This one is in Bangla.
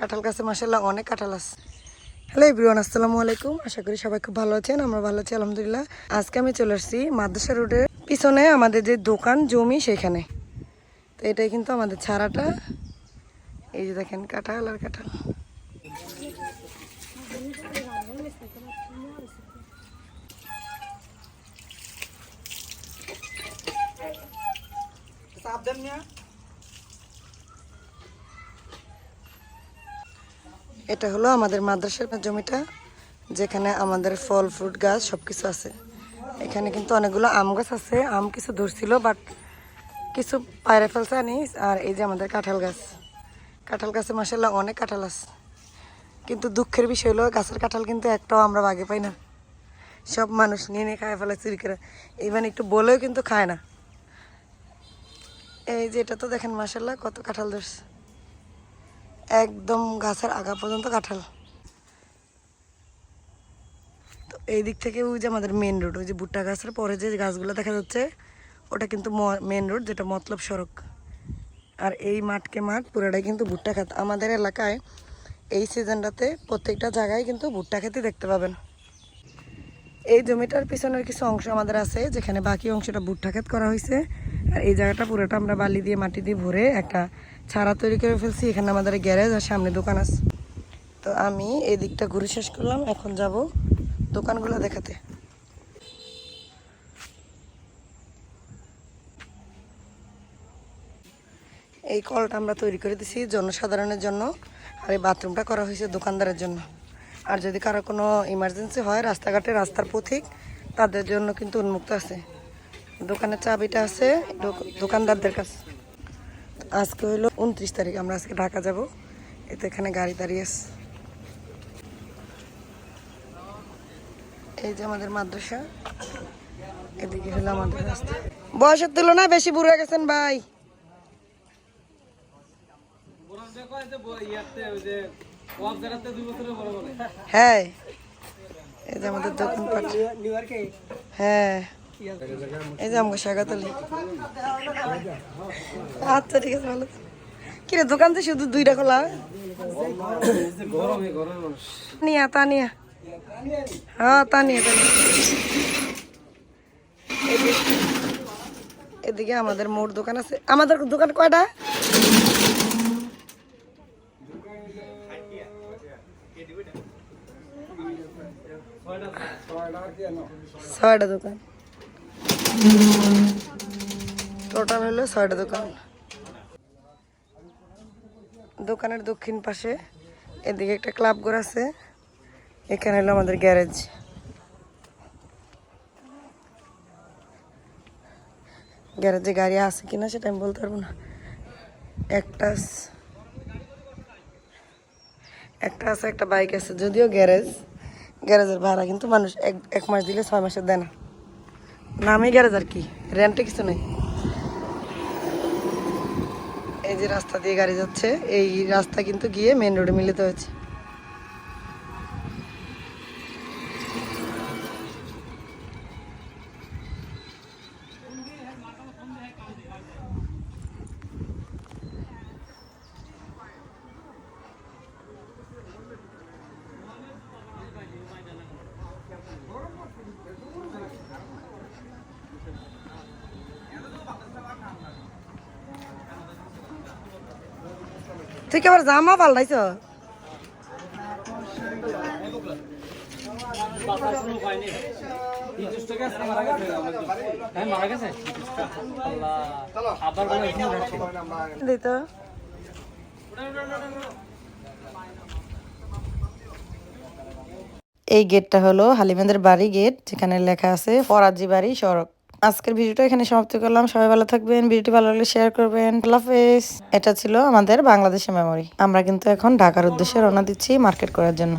কাঁঠাল গাছে মাসাল্লাহ অনেক কাঁঠাল আছে। হ্যালো এভরিওয়ান, আসসালামু আলাইকুম। আশা করি সবাই খুব ভালো আছেন, আমরা ভালো আছি, আলহামদুলিল্লাহ। আজকে আমি চলে আসছি মাদ্রাসা রোডের পিছনে আমাদের যে দোকান, জমি সেখানে তো এটাই কিন্তু আমাদের ছাড়াটা। এই যে দেখেন কাঁঠাল আর কাঁঠাল। এটা হলো আমাদের মাদ্রাসার জমিটা, যেখানে আমাদের ফল, ফ্রুট, গাছ সব কিছু আছে। এখানে কিন্তু অনেকগুলো আম গাছ আছে। আম কিছু ধরছিল বাট কিছু পায়রা ফেলছে আনি আর এই যে আমাদের কাঁঠাল গাছ। কাঁঠাল গাছে মাসাল্লাহ অনেক কাঁঠাল আছে। কিন্তু দুঃখের বিষয় হলো, গাছের কাঁঠাল কিন্তু একটাও আমরা বাগে পাই না। সব মানুষ নিয়ে নিয়ে খায় ফেলে, চুরি করে। ইভেন একটু বলেও কিন্তু খায় না। এই যে এটা তো দেখেন মাসাল্লাহ কত কাঁঠাল ধরছে। একদম গাছের আগা পর্যন্ত কাঁঠাল। তো এই দিক থেকে ওই যে আমাদের মেন রোড ওই যে ভুট্টা গাছের পরে যে গাছগুলো দেখা যাচ্ছে, ওটা কিন্তু মেন রোড যেটা মতলব সড়ক। আর এই মাঠকে মাঠ পুরোটাই কিন্তু ভুট্টা খাত আমাদের এলাকায় এই সিজনটাতে প্রত্যেকটা জায়গায় কিন্তু ভুট্টা খেতে দেখতে পাবেন। এই জমিটার পিছনের কিছু অংশ আমাদের আছে, যেখানে বাকি অংশটা ভুট্টা ক্ষেত করা হয়েছে। আর এই জায়গাটা পুরোটা আমরা বালি দিয়ে, মাটি দিয়ে ভরে একটা ছাড়া তৈরি করে ফেলছি। এখানে আমাদের গ্যারেজ আর সামনে দোকান আছে। তো আমি এই দিকটা ঘুরে শেষ করলাম, এখন যাব দোকানগুলো দেখাতে। এই কলটা আমরা তৈরি করে দিছি জনসাধারণের জন্য, আর এই বাথরুমটা করা হয়েছে দোকানদারের জন্য। আর যদি কারও কোনো ইমার্জেন্সি হয়, রাস্তাঘাটে রাস্তার পথিক, তাদের জন্য কিন্তু উন্মুক্ত আছে। দোকানের চাবিটা আছে, দোক- দোকানদারদের কাছে। আজকে হলো উনত্রিশ তারিখ, আমরা আজকে ঢাকা যাব। এতে এখানে গাড়ি দাঁড়িয়ে আছে। এই যে আমাদের মাদ্রাসা, এদিকে হলো আমাদের রাস্তা। বয়সের তুলনায় বেশি বুড়ো গেছেন ভাই। হ্যাঁ। এই যে আমাদের হ্যাঁ। এই যে আচ্ছা ঠিক আছে, ভালো কিরে দোকান তো শুধু দুইটা খোলা নিয়া, তা নিয়া। হ্যাঁ তা নিয়ে, তা নিয়া। এদিকে- এদিকে আমাদের মোট দোকান আছে। আমাদের দোকান কয়টা? ছয়টা দোকান। টোটাল হলো ছয়টা দোকান। দোকানের দক্ষিণ পাশে এদিকে একটা ক্লাব ঘর আছে। এখানে হলো আমাদের গ্যারেজ। গ্যারেজে গাড়ি আছে কিনা সেটা আমি বলতে পারব না। একটা একটা আছে, একটা বাইক আছে, যদিও গ্যারেজ। গ্যারেজের ভাড়া, কিন্তু মানুষ এক এক মাস দিলে ছয় মাসের দেয় না নামে গ্যারেজ আর কি রেন্টে কিছু নেই। এই যে রাস্তা দিয়ে গাড়ি যাচ্ছে, এই রাস্তা কিন্তু গিয়ে মেন রোডে মিলিত হয়েছে। তুই কেবল জামা পাল্টাইছ? এই গেটটা হলো হালিমাদের বাড়ি গেট, যেখানে লেখা আছে, ফরাজি বাড়ি, সড়ক। আজকের ভিডিওটা এখানে সমাপ্ত করলাম। সবাই ভালো থাকবেন, ভিডিওটি ভালো লাগলে শেয়ার করবেন। হাফেজ। এটা ছিল আমাদের বাংলাদেশের মেমোরি আমরা কিন্তু এখন ঢাকার উদ্দেশ্যে রওনা দিচ্ছি মার্কেট করার জন্য।